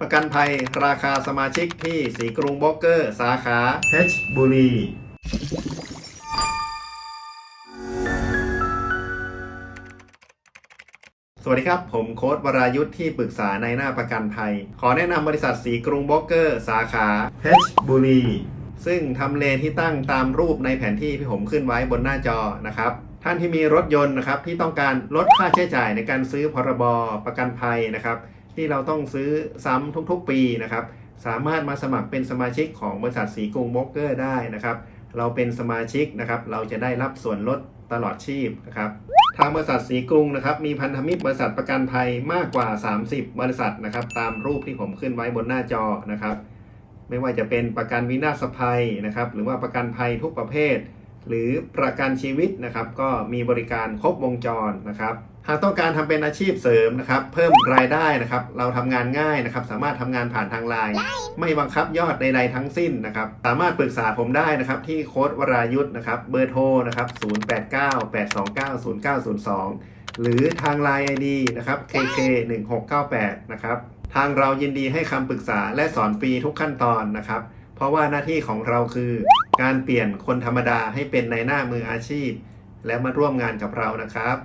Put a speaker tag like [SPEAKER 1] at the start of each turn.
[SPEAKER 1] ประกันภัยราคาสมาชิกที่สีกรุงโบล็อกเกอร์ สาขาเพชรบุรีสวัสดีครับ ผมโค้ดวรายุทธ์ที่ปรึกษาในหน้าประกันภัย ขอแนะนำบริษัทสีกรุงโบล็อกเกอร์ สาขาเพชรบุรี ซึ่งทำเลที่ตั้งตามรูปในแผนที่ที่ผมขึ้นไว้บนหน้าจอนะครับ ท่านที่มีรถยนต์นะครับที่ต้องการลดค่าใช้จ่ายในการซื้อพรบประกันภัยนะครับ ที่เราต้องซื้อซ้ำทุกๆปีนะครับ สามารถมาสมัครเป็นสมาชิกของบริษัทสีกรุงโบล็อกเกอร์ได้นะครับ เราเป็นสมาชิกนะครับ เราจะได้รับส่วนลดตลอดชีพนะครับทางบริษัทสีกรุงนะครับมีพันธมิตรบริษัทประกันภัยมากกว่า 30 บริษัทนะครับ ตามรูปที่ผมขึ้นไว้บนหน้าจอนะครับ ไม่ว่าจะเป็นประกันวินาศภัยนะครับ หรือว่าประกันภัยทุกประเภท หรือประกันชีวิตนะครับ ก็มีบริการครบวงจรนะครับ หากต้องการทำเป็นอาชีพเสริมนะครับ เพิ่มรายได้นะครับ เราทำงานง่ายนะครับ สามารถทำงานผ่านทางไลน์ไม่บังคับยอดใดๆทั้งสิ้นนะครับ สามารถปรึกษาผมได้นะครับ ที่โค้ดวรายุทธ์นะครับ เบอร์โทรนะครับ0898290902 หรือทาง Line ID นะครับ KK1698 นะครับทางเรายินดีให้คำปรึกษาและสอนฟรีทุกขั้นตอนนะครับ เพราะว่าหน้าที่ของเราคือ การเปลี่ยนคนธรรมดาให้เป็นในหน้ามืออาชีพ และมาร่วมงานกับเรานะครับ